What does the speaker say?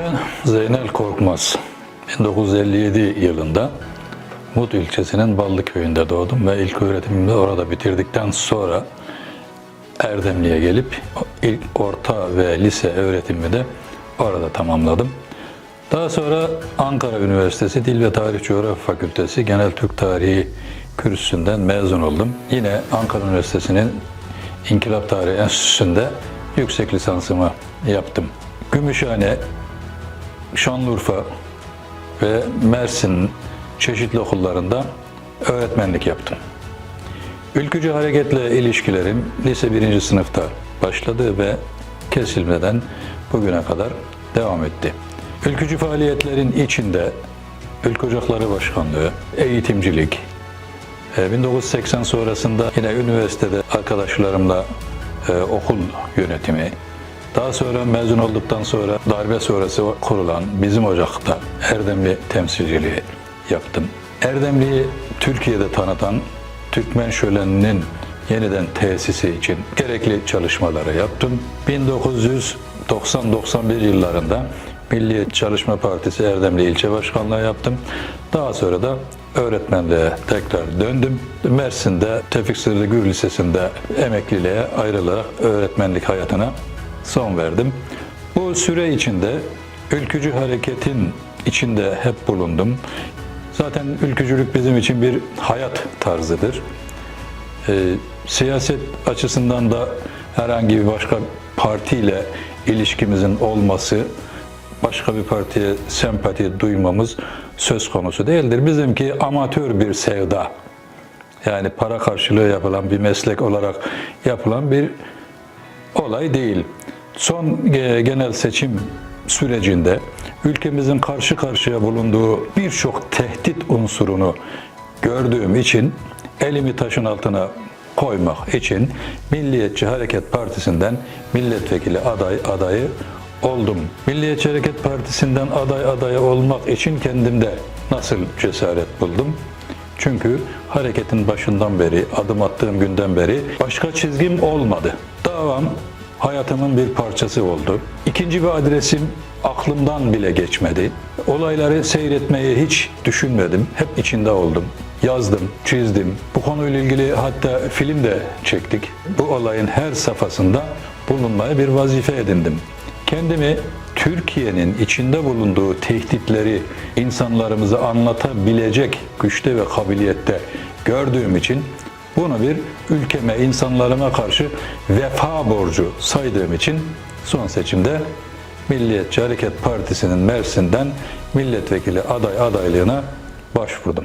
Ben Zeynel Korkmaz. 1957 yılında Mut ilçesinin Ballı köyünde doğdum ve ilk öğretimimi orada bitirdikten sonra Erdemli'ye gelip ilk orta ve lise öğretimimi de orada tamamladım. Daha sonra Ankara Üniversitesi Dil ve Tarih Coğrafya Fakültesi Genel Türk Tarihi kürsüsünden mezun oldum. Yine Ankara Üniversitesi'nin İnkılap Tarihi Enstitüsü'nde yüksek lisansımı yaptım. Gümüşhane, Şanlıurfa ve Mersin çeşitli okullarında öğretmenlik yaptım. Ülkücü hareketle ilişkilerim lise birinci sınıfta başladı ve kesilmeden bugüne kadar devam etti. Ülkücü faaliyetlerin içinde Ülkü Ocakları Başkanlığı, eğitimcilik, e, 1980 sonrasında yine üniversitede arkadaşlarımla e, okul yönetimi, daha sonra mezun olduktan sonra darbe sonrası kurulan bizim ocakta Erdemli temsilciliği yaptım. Erdemli'yi Türkiye'de tanıtan Türkmen şöleninin yeniden tesisi için gerekli çalışmaları yaptım. 1990-91 yıllarında Milliyet Çalışma Partisi Erdemli İlçe Başkanlığı yaptım. Daha sonra da öğretmenliğe tekrar döndüm. Mersin'de Tevfik Sırrı Gür Lisesi'nde emekliliğe ayrılarak öğretmenlik hayatına son verdim. Bu süre içinde ülkücü hareketin içinde hep bulundum. Zaten ülkücülük bizim için bir hayat tarzıdır. Ee, siyaset açısından da herhangi bir başka partiyle ilişkimizin olması, başka bir partiye sempati duymamız söz konusu değildir. Bizimki amatör bir sevda. Yani para karşılığı yapılan bir meslek olarak yapılan bir olay değil. Son e, genel seçim sürecinde ülkemizin karşı karşıya bulunduğu birçok tehdit unsurunu gördüğüm için elimi taşın altına koymak için Milliyetçi Hareket Partisi'nden milletvekili aday adayı oldum. Milliyetçi Hareket Partisi'nden aday adayı olmak için kendimde nasıl cesaret buldum? Çünkü hareketin başından beri, adım attığım günden beri başka çizgim olmadı. Davam hayatımın bir parçası oldu. İkinci bir adresim aklımdan bile geçmedi. Olayları seyretmeyi hiç düşünmedim. Hep içinde oldum. Yazdım, çizdim. Bu konuyla ilgili hatta film de çektik. Bu olayın her safhasında bulunmaya bir vazife edindim. Kendimi Türkiye'nin içinde bulunduğu tehditleri insanlarımıza anlatabilecek güçte ve kabiliyette gördüğüm için bunu bir ülkeme, insanlarıma karşı vefa borcu saydığım için son seçimde Milliyetçi Hareket Partisi'nin Mersin'den milletvekili aday adaylığına başvurdum.